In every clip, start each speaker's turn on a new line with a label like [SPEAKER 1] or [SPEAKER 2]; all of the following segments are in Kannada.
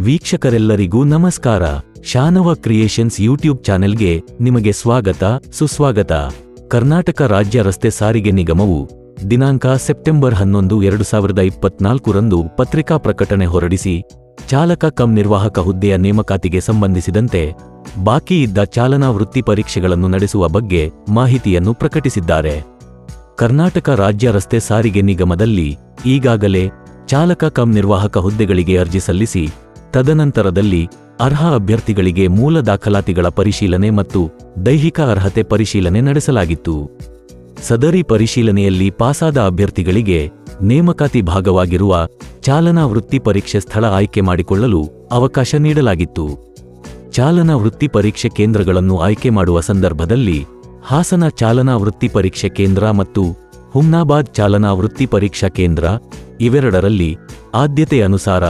[SPEAKER 1] ವೀಕ್ಷಕರೆಲ್ಲರಿಗೂ ನಮಸ್ಕಾರ. ಶಾನವ ಕ್ರಿಯೇಷನ್ಸ್ ಯೂಟ್ಯೂಬ್ ಚಾನೆಲ್ಗೆ ನಿಮಗೆ ಸ್ವಾಗತ, ಸುಸ್ವಾಗತ. ಕರ್ನಾಟಕ ರಾಜ್ಯ ರಸ್ತೆ ಸಾರಿಗೆ ನಿಗಮವು ದಿನಾಂಕ ಸೆಪ್ಟೆಂಬರ್ ಹನ್ನೊಂದು, ಎರಡು ಸಾವಿರದ ಇಪ್ಪತ್ನಾಲ್ಕರಂದು ಪತ್ರಿಕಾ ಪ್ರಕಟಣೆ ಹೊರಡಿಸಿ, ಚಾಲಕ ಕಂ ನಿರ್ವಾಹಕ ಹುದ್ದೆಯ ನೇಮಕಾತಿಗೆ ಸಂಬಂಧಿಸಿದಂತೆ ಬಾಕಿ ಇದ್ದ ಚಾಲನಾ ವೃತ್ತಿ ಪರೀಕ್ಷೆಗಳನ್ನು ನಡೆಸುವ ಬಗ್ಗೆ ಮಾಹಿತಿಯನ್ನು ಪ್ರಕಟಿಸಿದ್ದಾರೆ. ಕರ್ನಾಟಕ ರಾಜ್ಯ ರಸ್ತೆ ಸಾರಿಗೆ ನಿಗಮದಲ್ಲಿ ಈಗಾಗಲೇ ಚಾಲಕ ಕಂ ನಿರ್ವಾಹಕ ಹುದ್ದೆಗಳಿಗೆ ಅರ್ಜಿ ಸಲ್ಲಿಸಿ ತದನಂತರದಲ್ಲಿ ಅರ್ಹ ಅಭ್ಯರ್ಥಿಗಳಿಗೆ ಮೂಲ ದಾಖಲಾತಿಗಳ ಪರಿಶೀಲನೆ ಮತ್ತು ದೈಹಿಕ ಅರ್ಹತೆ ಪರಿಶೀಲನೆ ನಡೆಸಲಾಗಿತ್ತು. ಸದರಿ ಪರಿಶೀಲನೆಯಲ್ಲಿ ಪಾಸಾದ ಅಭ್ಯರ್ಥಿಗಳಿಗೆ ನೇಮಕಾತಿ ಭಾಗವಾಗಿರುವ ಚಾಲನಾ ವೃತ್ತಿ ಪರೀಕ್ಷೆ ಸ್ಥಳ ಆಯ್ಕೆ ಮಾಡಿಕೊಳ್ಳಲು ಅವಕಾಶ ನೀಡಲಾಗಿತ್ತು. ಚಾಲನಾ ವೃತ್ತಿ ಪರೀಕ್ಷೆ ಕೇಂದ್ರಗಳನ್ನು ಆಯ್ಕೆ ಮಾಡುವ ಸಂದರ್ಭದಲ್ಲಿ ಹಾಸನ ಚಾಲನಾ ವೃತ್ತಿ ಪರೀಕ್ಷೆ ಕೇಂದ್ರ ಮತ್ತು ಹುಮ್ನಾಬಾದ್ ಚಾಲನಾ ವೃತ್ತಿ ಪರೀಕ್ಷಾ ಕೇಂದ್ರ ಇವೆರಡರಲ್ಲಿ ಆದ್ಯತೆ ಅನುಸಾರ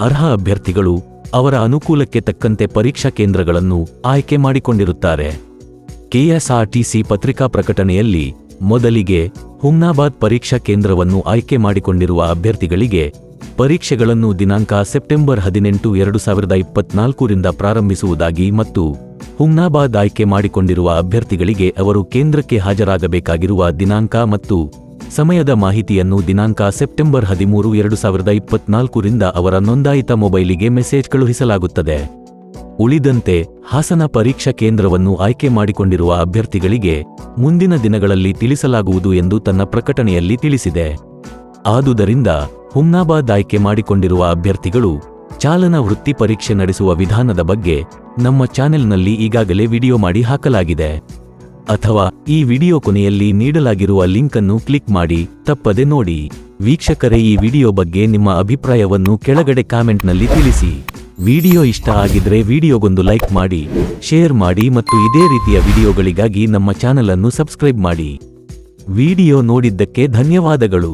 [SPEAKER 1] ಅರ್ಹ ಅಭ್ಯರ್ಥಿಗಳು ಅವರ ಅನುಕೂಲಕ್ಕೆ ತಕ್ಕಂತೆ ಪರೀಕ್ಷಾ ಕೇಂದ್ರಗಳನ್ನು ಆಯ್ಕೆ ಮಾಡಿಕೊಂಡಿರುತ್ತಾರೆ. ಕೆಎಸ್ಆರ್ಟಿಸಿ ಪತ್ರಿಕಾ ಪ್ರಕಟಣೆಯಲ್ಲಿ ಮೊದಲಿಗೆ ಹುಮ್ನಾಬಾದ್ ಪರೀಕ್ಷಾ ಕೇಂದ್ರವನ್ನು ಆಯ್ಕೆ ಮಾಡಿಕೊಂಡಿರುವ ಅಭ್ಯರ್ಥಿಗಳಿಗೆ ಪರೀಕ್ಷೆಗಳನ್ನು ದಿನಾಂಕ ಸೆಪ್ಟೆಂಬರ್ ಹದಿನೆಂಟು ಎರಡು ಸಾವಿರದ ಇಪ್ಪತ್ನಾಲ್ಕರಿಂದ ಪ್ರಾರಂಭಿಸುವುದಾಗಿ ಮತ್ತು ಹುಮ್ನಾಬಾದ್ ಆಯ್ಕೆ ಮಾಡಿಕೊಂಡಿರುವ ಅಭ್ಯರ್ಥಿಗಳಿಗೆ ಅವರು ಕೇಂದ್ರಕ್ಕೆ ಹಾಜರಾಗಬೇಕಾಗಿರುವ ದಿನಾಂಕ ಮತ್ತು ಸಮಯದ ಮಾಹಿತಿಯನ್ನು ದಿನಾಂಕ ಸೆಪ್ಟೆಂಬರ್ ಹದಿಮೂರು ಎರಡು ಸಾವಿರದ ಇಪ್ಪತ್ನಾಲ್ಕರಿಂದ ಅವರ ನೋಂದಾಯಿತ ಮೊಬೈಲಿಗೆ ಮೆಸೇಜ್ ಕಳುಹಿಸಲಾಗುತ್ತದೆ. ಉಳಿದಂತೆ, ಹಾಸನ ಪರೀಕ್ಷಾ ಕೇಂದ್ರವನ್ನು ಆಯ್ಕೆ ಮಾಡಿಕೊಂಡಿರುವ ಅಭ್ಯರ್ಥಿಗಳಿಗೆ ಮುಂದಿನ ದಿನಗಳಲ್ಲಿ ತಿಳಿಸಲಾಗುವುದು ಎಂದು ತನ್ನ ಪ್ರಕಟಣೆಯಲ್ಲಿ ತಿಳಿಸಿದೆ. ಆದುದರಿಂದ, ಹುಮ್ನಾಬಾದ್ ಆಯ್ಕೆ ಮಾಡಿಕೊಂಡಿರುವ ಅಭ್ಯರ್ಥಿಗಳು ಚಾಲನಾ ವೃತ್ತಿ ಪರೀಕ್ಷೆ ನಡೆಸುವ ವಿಧಾನದ ಬಗ್ಗೆ ನಮ್ಮ ಚಾನೆಲ್ನಲ್ಲಿ ಈಗಾಗಲೇ ವಿಡಿಯೋ ಮಾಡಿ ಹಾಕಲಾಗಿದೆ. ಅಥವಾ ಈ ವಿಡಿಯೋ ಕೊನೆಯಲ್ಲಿ ನೀಡಲಾಗಿರುವ ಲಿಂಕ್ ಅನ್ನು ಕ್ಲಿಕ್ ಮಾಡಿ, ತಪ್ಪದೆ ನೋಡಿ. ವೀಕ್ಷಕರೇ, ಈ ವಿಡಿಯೋ ಬಗ್ಗೆ ನಿಮ್ಮ ಅಭಿಪ್ರಾಯವನ್ನು ಕೆಳಗಡೆ ಕಾಮೆಂಟ್ನಲ್ಲಿ ತಿಳಿಸಿ. ವಿಡಿಯೋ ಇಷ್ಟ ಆಗಿದ್ರೆ ವಿಡಿಯೋಗೊಂದು ಲೈಕ್ ಮಾಡಿ, ಶೇರ್ ಮಾಡಿ ಮತ್ತು ಇದೇ ರೀತಿಯ ವಿಡಿಯೋಗಳಿಗಾಗಿ ನಮ್ಮ ಚಾನೆಲ್ ಅನ್ನು ಸಬ್ಸ್ಕ್ರೈಬ್ ಮಾಡಿ. ವಿಡಿಯೋ ನೋಡಿದ್ದಕ್ಕೆ ಧನ್ಯವಾದಗಳು.